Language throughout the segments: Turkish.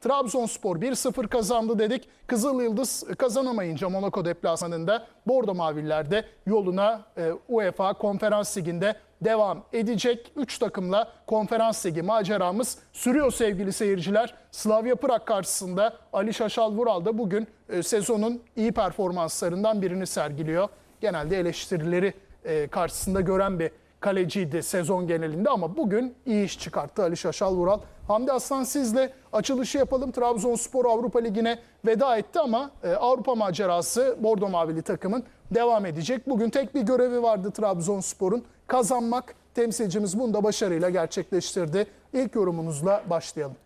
Trabzonspor 1-0 kazandı dedik. Kızıl Yıldız kazanamayınca Monaco deplasmanında Bordo Maviller de yoluna e, UEFA Konferans Ligi'nde devam edecek. 3 takımla Konferans Ligi maceramız sürüyor sevgili seyirciler. Slavia Prag karşısında Ali Şaşal Vural da bugün e, sezonun iyi performanslarından birini sergiliyor. Genelde eleştirileri e, karşısında gören bir kaleciydi sezon genelinde ama bugün iyi iş çıkarttı Ali Şaşal Vural. Hamdi Aslan sizle açılışı yapalım. Trabzonspor Avrupa Ligi'ne veda etti ama e, Avrupa macerası Bordo Mavili takımın devam edecek. Bugün tek bir görevi vardı Trabzonspor'un kazanmak. Temsilcimiz bunu da başarıyla gerçekleştirdi. İlk yorumunuzla başlayalım.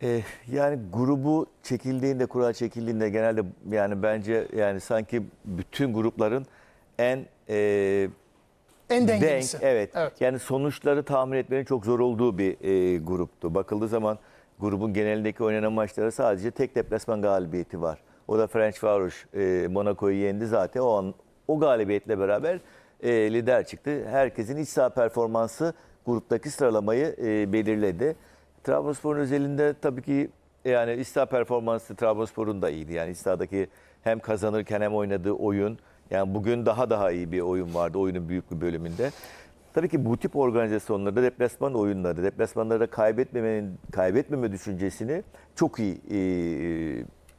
Eh, yani grubu çekildiğinde, kura çekildiğinde genelde yani bence yani sanki bütün grupların en eh, En denk, dengelisi. evet. evet. Yani sonuçları tahmin etmenin çok zor olduğu bir eh, gruptu. Bakıldığı zaman grubun genelindeki oynanan maçlara sadece tek deplasman galibiyeti var. O da Ferencvaros eh, Monaco'yu yendi zaten. O an o galibiyetle beraber eh, lider çıktı. Herkesin iç saha performansı gruptaki sıralamayı eh, belirledi. Trabzonspor'un özelinde tabii ki yani İsta performansı Trabzonspor'un da iyiydi. Yani İsta'daki hem kazanırken hem oynadığı oyun. Yani bugün daha daha iyi bir oyun vardı oyunun büyük bir bölümünde. Tabii ki bu tip organizasyonlarda deplasman oyunları, deplasmanlarda kaybetmemenin kaybetmeme düşüncesini çok iyi e,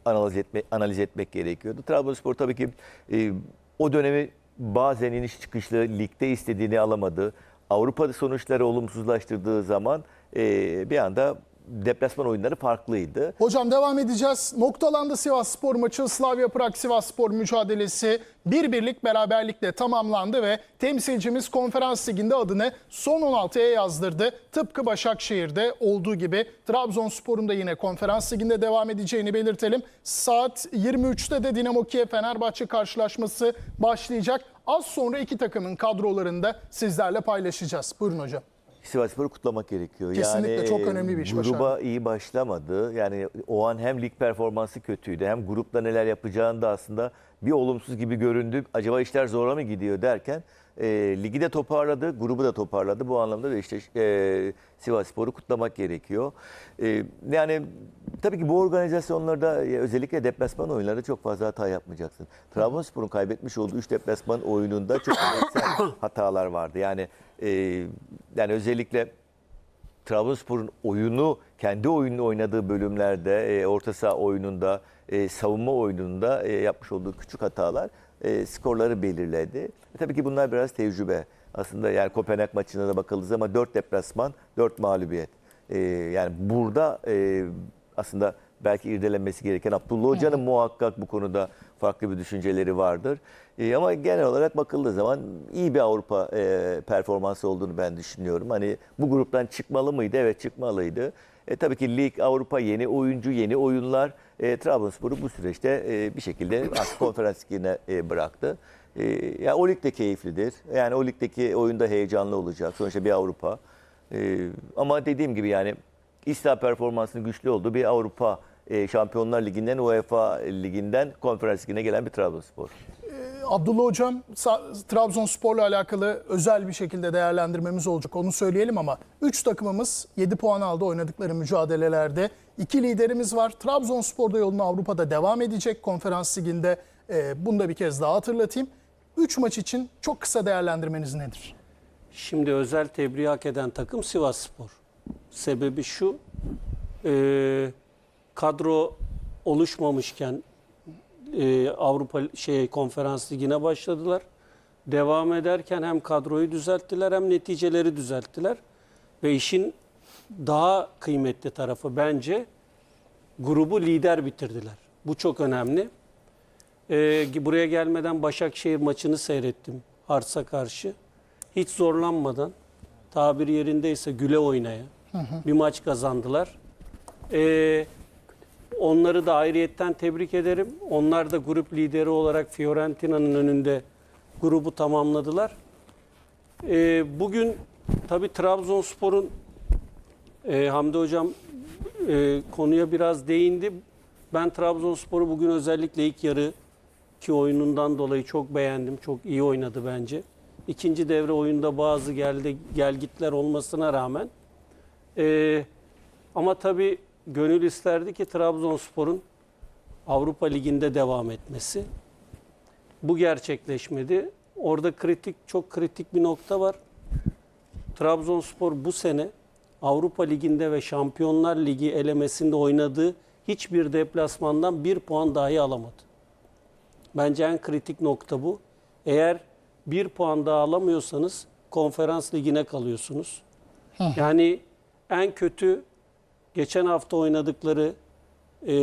analiz etme, analiz etmek gerekiyordu. Trabzonspor tabii ki e, o dönemi bazen iniş çıkışlı ligde istediğini alamadı. Avrupa'da sonuçları olumsuzlaştırdığı zaman e, bir anda deplasman oyunları farklıydı. Hocam devam edeceğiz. Noktalandı Sivas Spor maçı. Slavia Prag Sivas Spor mücadelesi bir birlik beraberlikle tamamlandı ve temsilcimiz konferans liginde adını son 16'ya yazdırdı. Tıpkı Başakşehir'de olduğu gibi Trabzonspor'un da yine konferans liginde devam edeceğini belirtelim. Saat 23'te de Dinamo Kiev Fenerbahçe karşılaşması başlayacak. Az sonra iki takımın kadrolarını da sizlerle paylaşacağız. Buyurun hocam. Sivasspor'u kutlamak gerekiyor. Kesinlikle yani, çok önemli bir iş Gruba başardı. iyi başlamadı. Yani o an hem lig performansı kötüydü hem grupta neler yapacağını da aslında bir olumsuz gibi göründü. Acaba işler zora mı gidiyor derken e, ligi de toparladı, grubu da toparladı. Bu anlamda da işte e, Sivasspor'u kutlamak gerekiyor. E, yani tabii ki bu organizasyonlarda özellikle deplasman oyunlarında çok fazla hata yapmayacaksın. Trabzonspor'un kaybetmiş olduğu 3 deplasman oyununda çok hatalar vardı. Yani e, yani özellikle Trabzonspor'un oyunu, kendi oyununu oynadığı bölümlerde, e, orta saha oyununda, e, savunma oyununda e, yapmış olduğu küçük hatalar e, skorları belirledi. E, tabii ki bunlar biraz tecrübe. Aslında yani Kopenhag maçına da bakıldığı zaman 4 deplasman, 4 mağlubiyet. E, yani burada e, aslında belki irdelenmesi gereken Abdullah Hoca'nın muhakkak bu konuda farklı bir düşünceleri vardır. E, ama genel olarak bakıldığı zaman iyi bir Avrupa e, performansı olduğunu ben düşünüyorum. Hani bu gruptan çıkmalı mıydı? Evet çıkmalıydı. E, tabii ki lig, Avrupa yeni oyuncu, yeni oyunlar. E, Trabzonspor'u bu süreçte e, bir şekilde konferans ligine e, bıraktı. E, ya o lig de keyiflidir. Yani o ligdeki oyunda heyecanlı olacak. Sonuçta bir Avrupa. E, ama dediğim gibi yani İslam performansının güçlü olduğu bir Avrupa e, Şampiyonlar Ligi'nden UEFA Ligi'nden Konferans Ligi'ne gelen bir Trabzonspor. Abdullah Hocam Trabzonspor'la alakalı özel bir şekilde değerlendirmemiz olacak onu söyleyelim ama 3 takımımız 7 puan aldı oynadıkları mücadelelerde. 2 liderimiz var. Trabzonspor da yoluna Avrupa'da devam edecek konferans liginde. E, bunu da bir kez daha hatırlatayım. 3 maç için çok kısa değerlendirmeniz nedir? Şimdi özel tebriği hak eden takım Sivas Spor. Sebebi şu, e, kadro oluşmamışken e, Avrupa şey konferans ligine başladılar. Devam ederken hem kadroyu düzelttiler hem neticeleri düzelttiler. Ve işin daha kıymetli tarafı bence grubu lider bitirdiler. Bu çok önemli. E, buraya gelmeden Başakşehir maçını seyrettim Hars'a karşı hiç zorlanmadan tabiri yerindeyse güle oynaya bir maç kazandılar. Ee, onları da ayrıyetten tebrik ederim. Onlar da grup lideri olarak Fiorentina'nın önünde grubu tamamladılar. Ee, bugün tabii Trabzonspor'un e, Hamdi Hocam e, konuya biraz değindi. Ben Trabzonspor'u bugün özellikle ilk yarı ki oyunundan dolayı çok beğendim. Çok iyi oynadı bence. İkinci devre oyunda bazı geldi gelgitler olmasına rağmen. Ee, ama tabii gönül isterdi ki Trabzonspor'un Avrupa Ligi'nde devam etmesi. Bu gerçekleşmedi. Orada kritik, çok kritik bir nokta var. Trabzonspor bu sene Avrupa Ligi'nde ve Şampiyonlar Ligi elemesinde oynadığı hiçbir deplasmandan bir puan dahi alamadı. Bence en kritik nokta bu. Eğer bir puan daha alamıyorsanız konferans ligine kalıyorsunuz. Yani en kötü geçen hafta oynadıkları e,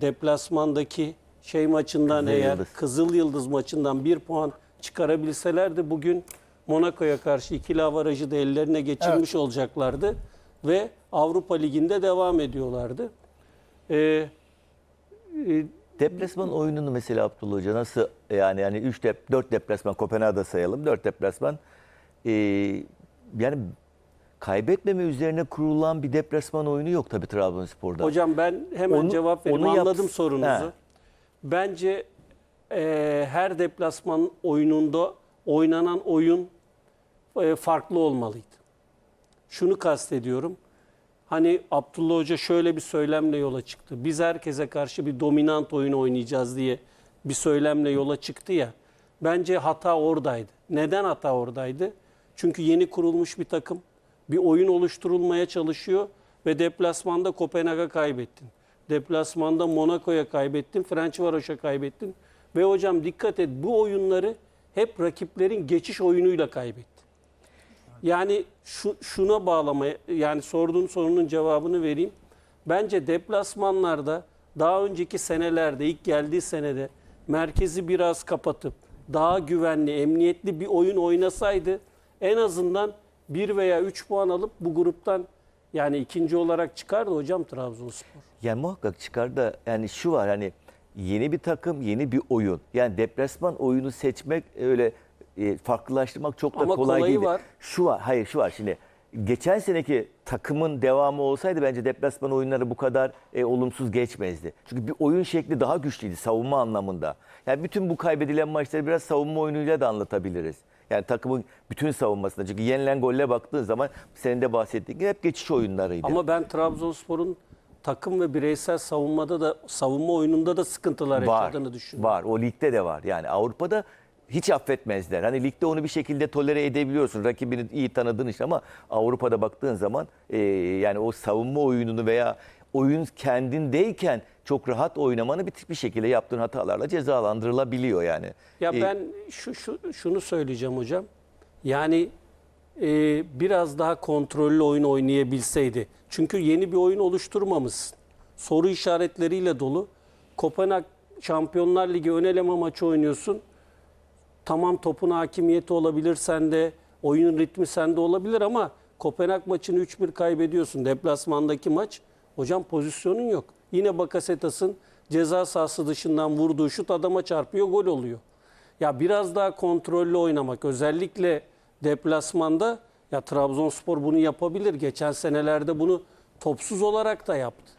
deplasmandaki şey maçından Kızıl eğer Yıldız. Kızıl Yıldız maçından bir puan çıkarabilselerdi bugün Monaco'ya karşı ikili avarajı da ellerine geçirmiş olacaklardı ve Avrupa Ligi'nde devam ediyorlardı. E, e, Deplasman oyununu mesela Abdullah Hoca nasıl yani yani 3 dep 4 deplasman Kopenhag'da sayalım 4 deplasman Ee, yani kaybetmeme üzerine kurulan bir deplasman oyunu yok tabii Trabzonspor'da. Hocam ben hemen Onu- cevap vereyim. onu Anladım sorunuzu. He. Bence e, her deplasman oyununda oynanan oyun e, farklı olmalıydı. Şunu kastediyorum. Hani Abdullah Hoca şöyle bir söylemle yola çıktı. Biz herkese karşı bir dominant oyun oynayacağız diye bir söylemle yola çıktı ya. Bence hata oradaydı. Neden hata oradaydı? Çünkü yeni kurulmuş bir takım. Bir oyun oluşturulmaya çalışıyor ve deplasmanda Kopenhag'a kaybettin. Deplasmanda Monaco'ya kaybettin, Ferencvaros'a kaybettin. Ve hocam dikkat et bu oyunları hep rakiplerin geçiş oyunuyla kaybettin. Yani şu, şuna bağlamaya yani sorduğun sorunun cevabını vereyim. Bence deplasmanlarda daha önceki senelerde ilk geldiği senede merkezi biraz kapatıp daha güvenli, emniyetli bir oyun oynasaydı en azından 1 veya 3 puan alıp bu gruptan yani ikinci olarak çıkardı hocam Trabzonspor. Yani muhakkak çıkar da yani şu var hani yeni bir takım, yeni bir oyun. Yani deplasman oyunu seçmek öyle e, farklılaştırmak çok da Ama kolay değil. var. Şu var, hayır şu var şimdi. Geçen seneki takımın devamı olsaydı bence deplasman oyunları bu kadar e, olumsuz geçmezdi. Çünkü bir oyun şekli daha güçlüydü savunma anlamında. Yani bütün bu kaybedilen maçları biraz savunma oyunuyla da anlatabiliriz. Yani takımın bütün savunmasında. Çünkü yenilen golle baktığın zaman senin de bahsettiğin gibi hep geçiş oyunlarıydı. Ama ben Trabzonspor'un takım ve bireysel savunmada da savunma oyununda da sıkıntılar var, yaşadığını düşünüyorum. Var. O ligde de var. Yani Avrupa'da hiç affetmezler. Hani ligde onu bir şekilde tolere edebiliyorsun. Rakibini iyi tanıdığın için ama Avrupa'da baktığın zaman e, yani o savunma oyununu veya oyun kendindeyken çok rahat oynamanı bir, bir şekilde yaptığın hatalarla cezalandırılabiliyor yani. Ya E, ben şu, şu şunu söyleyeceğim hocam. Yani e, biraz daha kontrollü oyun oynayabilseydi. Çünkü yeni bir oyun oluşturmamışsın. Soru işaretleriyle dolu. Kopenhag Şampiyonlar Ligi ön eleme maçı oynuyorsun. Tamam topun hakimiyeti olabilir sende, oyunun ritmi sende olabilir ama Kopenhag maçını 3-1 kaybediyorsun. Deplasmandaki maç. Hocam pozisyonun yok. Yine Bakasetas'ın ceza sahası dışından vurduğu şut adama çarpıyor, gol oluyor. Ya biraz daha kontrollü oynamak özellikle deplasmanda ya Trabzonspor bunu yapabilir. Geçen senelerde bunu topsuz olarak da yaptı.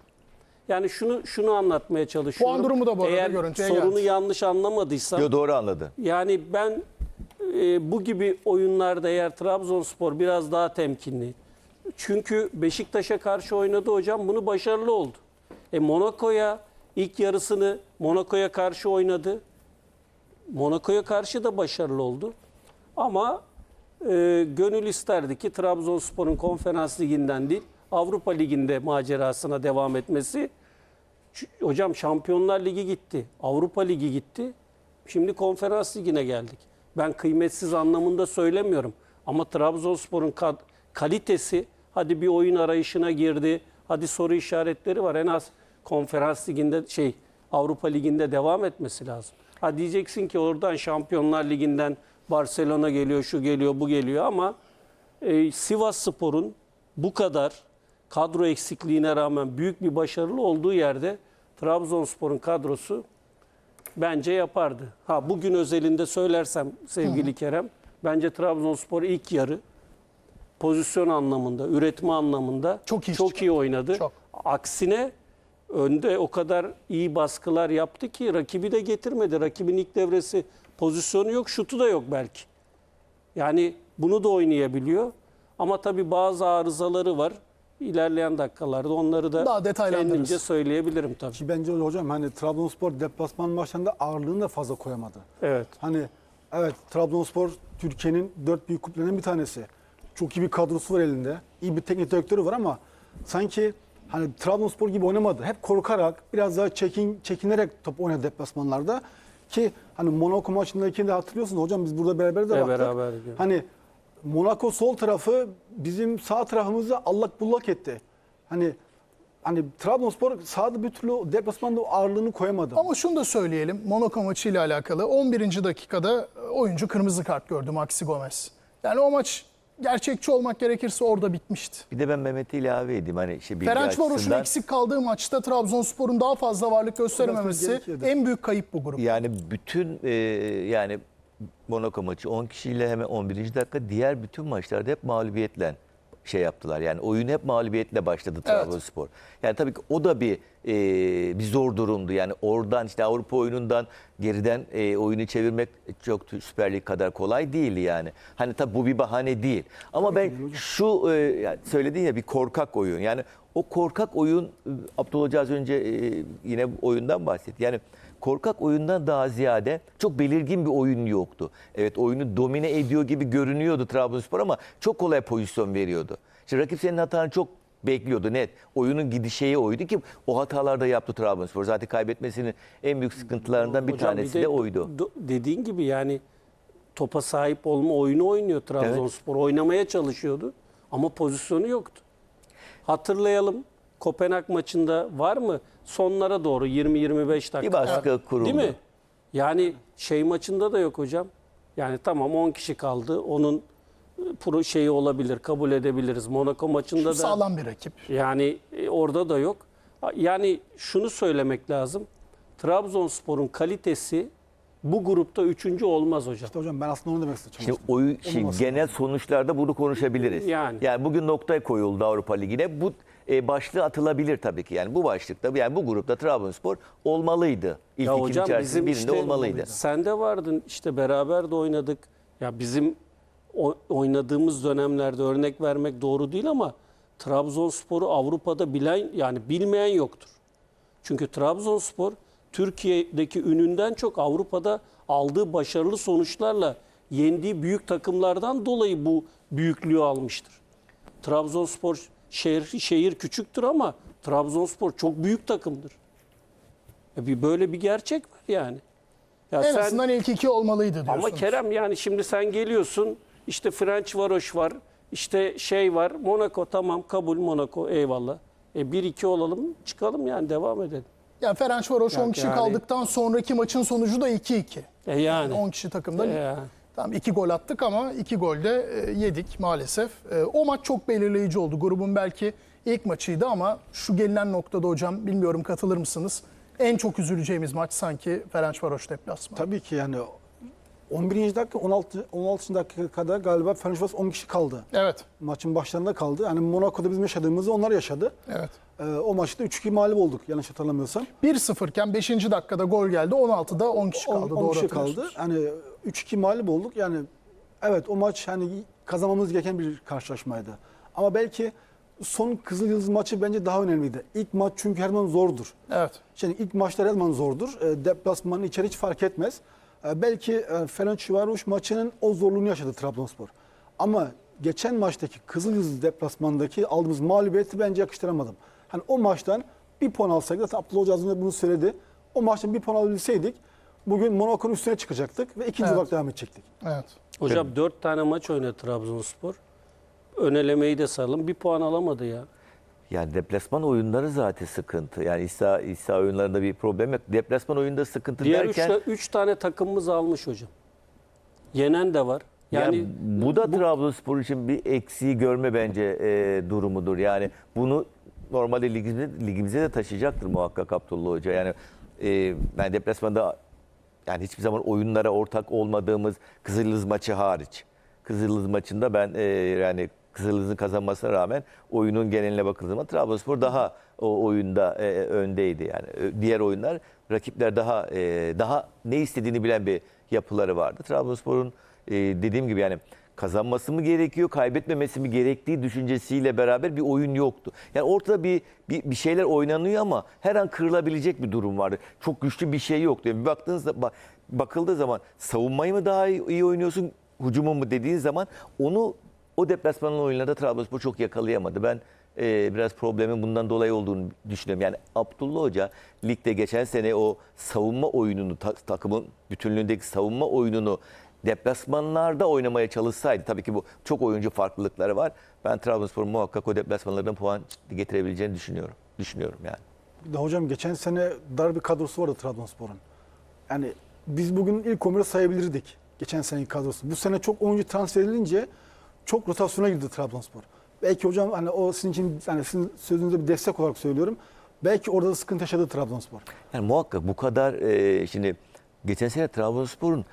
Yani şunu şunu anlatmaya çalışıyorum. Puan durumu da bu arada Eğer görüntüye sorunu geldi. yanlış anlamadıysam yo, doğru anladı. yani ben e, bu gibi oyunlarda eğer Trabzonspor biraz daha temkinli. Çünkü Beşiktaş'a karşı oynadı hocam bunu başarılı oldu. E Monaco'ya ilk yarısını Monaco'ya karşı oynadı. Monaco'ya karşı da başarılı oldu. Ama e, gönül isterdi ki Trabzonspor'un konferans liginden değil Avrupa Ligi'nde macerasına devam etmesi. Hocam Şampiyonlar Ligi gitti. Avrupa Ligi gitti. Şimdi konferans ligine geldik. Ben kıymetsiz anlamında söylemiyorum. Ama Trabzonspor'un kalitesi hadi bir oyun arayışına girdi. Hadi soru işaretleri var. En az konferans liginde şey Avrupa Ligi'nde devam etmesi lazım. Ha diyeceksin ki oradan Şampiyonlar Ligi'nden Barcelona geliyor, şu geliyor, bu geliyor ama e, Sivas Spor'un bu kadar kadro eksikliğine rağmen büyük bir başarılı olduğu yerde Trabzonspor'un kadrosu bence yapardı. Ha bugün özelinde söylersem sevgili Kerem, bence Trabzonspor ilk yarı pozisyon anlamında, üretme anlamında Çok iyi çok çıkardı. iyi oynadı. Çok. Aksine önde o kadar iyi baskılar yaptı ki rakibi de getirmedi. Rakibin ilk devresi pozisyonu yok, şutu da yok belki. Yani bunu da oynayabiliyor. Ama tabii bazı arızaları var. ilerleyen dakikalarda onları da Daha kendimce söyleyebilirim tabii. Ki bence hocam hani Trabzonspor deplasman maçlarında ağırlığını da fazla koyamadı. Evet. Hani evet Trabzonspor Türkiye'nin dört büyük kulüplerinden bir tanesi. Çok iyi bir kadrosu var elinde. İyi bir teknik direktörü var ama sanki hani Trabzonspor gibi oynamadı. Hep korkarak, biraz daha çekin, çekinerek top oynadı deplasmanlarda. Ki hani Monaco maçındaki de hatırlıyorsunuz hocam biz burada beraber de Evet, baktık. beraberdik. Hani Monaco sol tarafı bizim sağ tarafımızı allak bullak etti. Hani hani Trabzonspor sağda bir türlü deplasmanda ağırlığını koyamadı. Ama şunu da söyleyelim. Monaco maçıyla alakalı 11. dakikada oyuncu kırmızı kart gördü Maxi Gomez. Yani o maç gerçekçi olmak gerekirse orada bitmişti. Bir de ben Mehmet'i ilave edeyim. Hani işte bilgi Ferencvaros'un açısından. eksik kaldığı maçta Trabzonspor'un daha fazla varlık gösterememesi gerekiyordu. en büyük kayıp bu grup. Yani bütün e, yani Monaco maçı 10 kişiyle hemen 11. dakika diğer bütün maçlarda hep mağlubiyetle şey yaptılar. Yani oyun hep mağlubiyetle başladı Trabzonspor. Yani tabii ki o da bir e, bir zor durumdu. Yani oradan işte Avrupa oyunundan geriden e, oyunu çevirmek çok Süper Lig kadar kolay değil yani. Hani tabii bu bir bahane değil. Ama ben şu e, yani söyledin ya bir korkak oyun. Yani o korkak oyun e, Abdullah az önce e, yine oyundan bahsetti. Yani korkak oyundan daha ziyade çok belirgin bir oyun yoktu. Evet oyunu domine ediyor gibi görünüyordu Trabzonspor ama çok kolay pozisyon veriyordu. İşte rakip senin hatanı çok bekliyordu net. Oyunun gidişeği oydu ki o hatalarda yaptı Trabzonspor. Zaten kaybetmesinin en büyük sıkıntılarından bir Hocam tanesi bir de, oydu. do- dediğin gibi yani topa sahip olma oyunu oynuyor Trabzonspor. Oynamaya çalışıyordu ama pozisyonu yoktu. Hatırlayalım Kopenhag maçında var mı sonlara doğru 20-25 dakika. Bir baskı kuruldu. Değil mi? Yani şey maçında da yok hocam. Yani tamam 10 kişi kaldı. Onun e, pro şeyi olabilir, kabul edebiliriz. Monaco maçında da Sağlam bir rakip. yani e, orada da yok. Yani şunu söylemek lazım. Trabzonspor'un kalitesi bu grupta üçüncü olmaz hocam. İşte hocam ben aslında onu demek istedim. Şimdi oyun, şimdi genel sonuçlarda bunu konuşabiliriz. Yani. yani bugün noktaya koyuldu Avrupa Ligi'ne. Bu e, başlığı atılabilir tabii ki. Yani bu başlıkta yani bu grupta Trabzonspor olmalıydı. İlk Ya hocam bizim birinde işte olmalıydı. sen de vardın işte beraber de oynadık. Ya bizim oynadığımız dönemlerde örnek vermek doğru değil ama Trabzonspor'u Avrupa'da bilen yani bilmeyen yoktur. Çünkü Trabzonspor Türkiye'deki ününden çok Avrupa'da aldığı başarılı sonuçlarla yendiği büyük takımlardan dolayı bu büyüklüğü almıştır. Trabzonspor şehir, şehir küçüktür ama Trabzonspor çok büyük takımdır. Ya bir böyle bir gerçek var yani. Ya En sen- azından ilk iki olmalıydı diyorsunuz. ama Kerem yani şimdi sen geliyorsun işte French Varoş var işte şey var Monaco tamam kabul Monaco eyvallah. E 1-2 olalım çıkalım yani devam edelim. Yani Ferencvaros 10 Yok kişi yani. kaldıktan sonraki maçın sonucu da 2-2. E yani. 10 kişi takımda. E, Tamam iki gol attık ama iki gol de e, yedik maalesef. E, o maç çok belirleyici oldu. Grubun belki ilk maçıydı ama şu gelinen noktada hocam bilmiyorum katılır mısınız? En çok üzüleceğimiz maç sanki Ferencvaros deplasmanı. Tabii ki yani 11. dakika 16 16. dakikada galiba Fenerbahçe 10 kişi kaldı. Evet. Maçın başlarında kaldı. Yani Monaco'da bizim yaşadığımızı onlar yaşadı. Evet. Ee, o maçta 3-2 mağlup olduk yanlış hatırlamıyorsam. 1-0 iken 5. dakikada gol geldi. 16'da 10 kişi 10, kaldı. 10 Doğru kişi kaldı. Hani 3-2 mağlup olduk. Yani evet o maç hani kazanmamız gereken bir karşılaşmaydı. Ama belki son Kızıl Yıldız maçı bence daha önemliydi. İlk maç çünkü her zaman zordur. Evet. Şimdi ilk maçlar her zaman zordur. E, deplasmanın içeri hiç fark etmez. E, belki e, Fenerbahçe maçının o zorluğunu yaşadı Trabzonspor. Ama geçen maçtaki Kızılyıldız deplasmandaki aldığımız mağlubiyeti bence yakıştıramadım. Hani o maçtan bir puan alsaydık, zaten Abdullah Hoca az önce bunu söyledi. O maçtan bir puan alabilseydik bugün Monaco'nun üstüne çıkacaktık ve ikinci Evet. olarak devam edecektik. Evet. hocam 4 tane maç oynadı Trabzonspor. Önelemeyi de sayalım. Bir puan alamadı ya. Yani deplasman oyunları zaten sıkıntı. Yani İsa, İsa oyunlarında bir problem yok. Deplasman oyunda sıkıntı Diğer 3 derken tane takımımız almış hocam. Yenen de var. Yani yani bu da Trabzonspor için bir eksiği görme bence e, durumudur. Yani bunu normalde ligimize, ligimize de taşıyacaktır muhakkak Abdullah Hoca. Yani e, ben deplasmanda yani hiçbir zaman oyunlara ortak olmadığımız Kızılyıldız maçı hariç. Kızılyıldız maçında ben e, yani Kızılyıldız'ın kazanmasına rağmen oyunun geneline bakıldığı zaman Trabzonspor daha o oyunda e, öndeydi. Yani diğer oyunlar rakipler daha e, daha ne istediğini bilen bir yapıları vardı. Trabzonspor'un e, dediğim gibi yani kazanması mı gerekiyor, kaybetmemesi mi gerektiği düşüncesiyle beraber bir oyun yoktu. Yani ortada bir, bir, bir şeyler oynanıyor ama her an kırılabilecek bir durum vardı. Çok güçlü bir şey yoktu. Yani bir baktığınızda bak, bakıldığı zaman savunmayı mı daha iyi, iyi oynuyorsun, hücumu mu dediğin zaman onu o deplasmanın oyunlarda Trabzonspor çok yakalayamadı. Ben e, biraz problemin bundan dolayı olduğunu düşünüyorum. Yani Abdullah Hoca ligde geçen sene o savunma oyununu ta- takımın bütünlüğündeki savunma oyununu deplasmanlarda oynamaya çalışsaydı tabii ki bu çok oyuncu farklılıkları var. Ben Trabzonspor'un muhakkak o deplasmanlardan puan getirebileceğini düşünüyorum. Düşünüyorum yani. Bir de hocam geçen sene dar bir kadrosu vardı Trabzonspor'un. Yani biz bugün ilk 11'i sayabilirdik geçen seneki kadrosu. Bu sene çok oyuncu transfer edilince çok rotasyona girdi Trabzonspor. Belki hocam hani o sizin için hani sizin sözünüze bir destek olarak söylüyorum. Belki orada da sıkıntı yaşadı Trabzonspor. Yani muhakkak bu kadar e, şimdi geçen sene Trabzonspor'un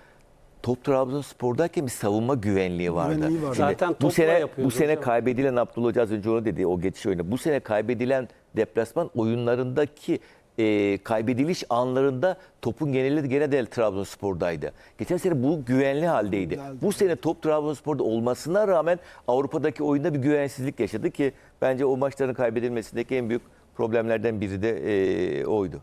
top Trabzonspor'dayken bir savunma güvenliği vardı. Güvenliği vardı. Şimdi Zaten bu sene bu sene hocam. kaybedilen Abdullah Hoca az önce onu dedi o geçiş oyunu. Bu sene kaybedilen deplasman oyunlarındaki e, kaybediliş anlarında topun geneli gene de Trabzonspor'daydı. Geçen sene bu güvenli haldeydi. Güzeldi. Bu sene top Trabzonspor'da olmasına rağmen Avrupa'daki oyunda bir güvensizlik yaşadı ki bence o maçların kaybedilmesindeki en büyük problemlerden biri de e, oydu.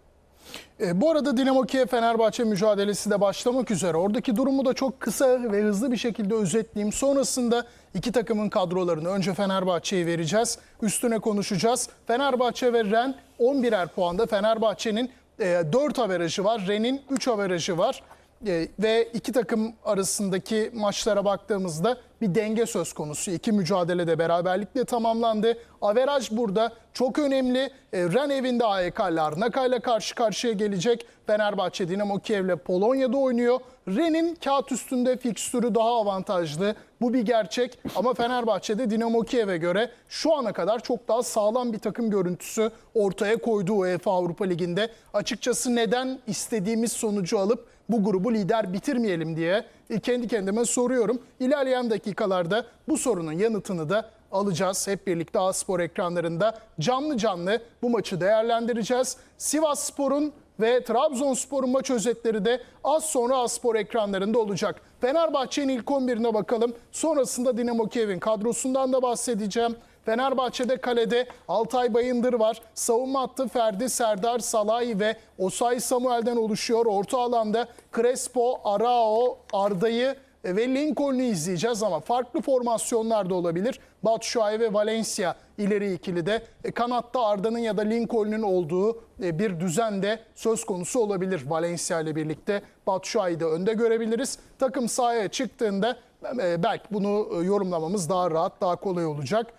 E, bu arada Dinamo Kiev Fenerbahçe mücadelesi de başlamak üzere. Oradaki durumu da çok kısa ve hızlı bir şekilde özetleyeyim. Sonrasında iki takımın kadrolarını önce Fenerbahçe'ye vereceğiz. Üstüne konuşacağız. Fenerbahçe ve Ren 11'er puanda. Fenerbahçe'nin e, 4 averajı var. Ren'in 3 averajı var. E, ve iki takım arasındaki maçlara baktığımızda bir denge söz konusu. İki mücadele de beraberlikle tamamlandı. Averaj burada çok önemli. E, Ren evinde AEK Larnaka ile karşı karşıya gelecek. Fenerbahçe Dinamo Kiev'le Polonya'da oynuyor. Ren'in kağıt üstünde fikstürü daha avantajlı. Bu bir gerçek ama Fenerbahçe'de Dinamo Kiev'e göre şu ana kadar çok daha sağlam bir takım görüntüsü ortaya koydu UEFA Avrupa Ligi'nde. Açıkçası neden istediğimiz sonucu alıp bu grubu lider bitirmeyelim diye e, kendi kendime soruyorum. İlerleyen dakikalarda bu sorunun yanıtını da alacağız. Hep birlikte A-Spor ekranlarında canlı canlı bu maçı değerlendireceğiz. Sivas Spor'un ve Trabzonspor'un maç özetleri de az sonra A-Spor ekranlarında olacak. Fenerbahçe'nin ilk 11'ine bakalım. Sonrasında Dinamo Kiev'in kadrosundan da bahsedeceğim. Fenerbahçe'de kalede Altay Bayındır var. Savunma hattı Ferdi, Serdar, Salay ve Osay Samuel'den oluşuyor. Orta alanda Crespo, Arao, Arda'yı ve Lincoln'u izleyeceğiz ama farklı formasyonlar da olabilir. Batshuayi ve Valencia ileri ikili de e, kanatta Arda'nın ya da Lincoln'un olduğu e, bir düzen de söz konusu olabilir. Valencia ile birlikte Batshuayi'yi de önde görebiliriz. Takım sahaya çıktığında e, belki bunu e, yorumlamamız daha rahat, daha kolay olacak.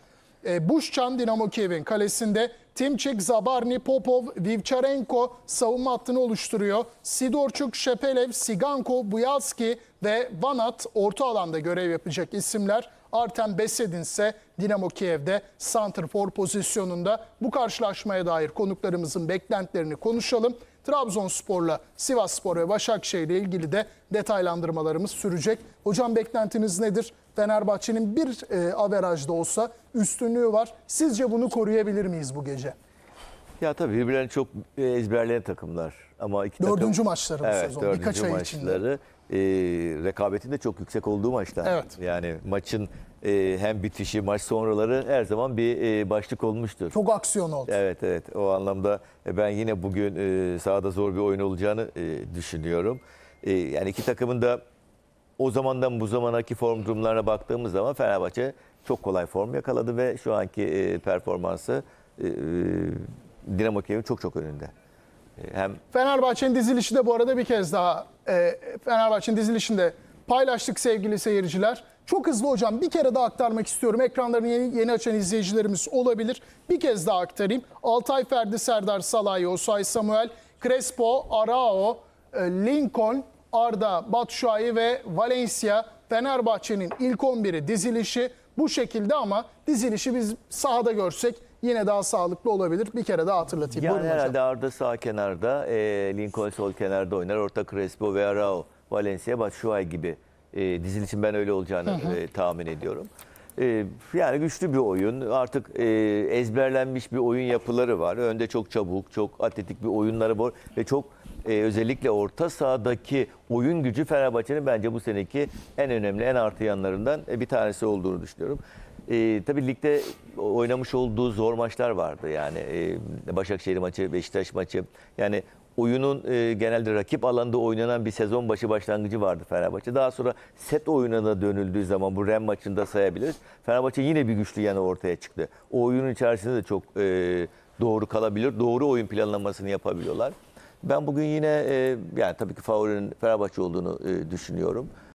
E, Buşçan Dinamo Kiev'in kalesinde Timçik, Zabarni, Popov, Vivcharenko savunma hattını oluşturuyor. Sidorçuk, Şepelev, Siganko, Buyalski ve Vanat orta alanda görev yapacak isimler. Artem Besedin ise Dinamo Kiev'de santrfor pozisyonunda. Bu karşılaşmaya dair konuklarımızın beklentilerini konuşalım. Trabzonspor'la Sivasspor ve Başakşehir ile ilgili de detaylandırmalarımız sürecek. Hocam beklentiniz nedir? Fenerbahçe'nin bir e, averajda olsa üstünlüğü var. Sizce bunu koruyabilir miyiz bu gece? Ya tabii birbirlerini çok e, ezberleyen takımlar. Ama iki takım... Dördüncü maçları bu evet, sezon. dördüncü Birkaç ay içinde. maçları e, rekabetin de çok yüksek olduğu maçlar. Evet. Yani maçın e, hem bitişi, maç sonraları her zaman bir e, başlık olmuştur. Çok aksiyon oldu. Evet evet o anlamda e, ben yine bugün e, sahada zor bir oyun olacağını e, düşünüyorum. E, yani iki takımın da o zamandan bu zamanaki form durumlarına baktığımız zaman Fenerbahçe çok kolay form yakaladı ve şu anki e, performansı e, Dinamo Kiev'in çok çok önünde. E, hem Fenerbahçe'nin dizilişi de bu arada bir kez daha e, Fenerbahçe'nin dizilişinde paylaştık sevgili seyirciler. Çok hızlı hocam bir kere daha aktarmak istiyorum. Ekranlarını yeni, yeni açan izleyicilerimiz olabilir. Bir kez daha aktarayım. Altay Ferdi, Serdar Salahi, Osay Samuel, Crespo, Arao, e, Lincoln, Arda, Batshuayi ve Valencia. Fenerbahçe'nin ilk 11'i dizilişi bu şekilde ama dizilişi biz sahada görsek yine daha sağlıklı olabilir. Bir kere daha hatırlatayım. yani Buyurun hocam. herhalde Arda sağ kenarda, e, Lincoln sol kenarda oynar. Orta Crespo ve Arao, Valencia, Batshuayi gibi e, dizilişin ben öyle olacağını e, tahmin ediyorum. Ee, yani güçlü bir oyun. Artık e, ezberlenmiş bir oyun yapıları var. Önde çok çabuk, çok atletik bir oyunları var ve çok e, özellikle orta sahadaki oyun gücü Fenerbahçe'nin bence bu seneki en önemli, en artı yanlarından e, bir tanesi olduğunu düşünüyorum. E, tabii ligde oynamış olduğu zor maçlar vardı. Yani e, Başakşehir maçı, Beşiktaş maçı. Yani oyunun e, genelde rakip alanda oynanan bir sezon başı başlangıcı vardı Fenerbahçe. Daha sonra set oyununa dönüldüğü zaman bu Ren maçında sayabiliriz. Fenerbahçe yine bir güçlü yanı ortaya çıktı. O oyunun içerisinde de çok e, doğru kalabilir. Doğru oyun planlamasını yapabiliyorlar. Ben bugün yine e, yani tabii ki favorinin Fenerbahçe olduğunu e, düşünüyorum.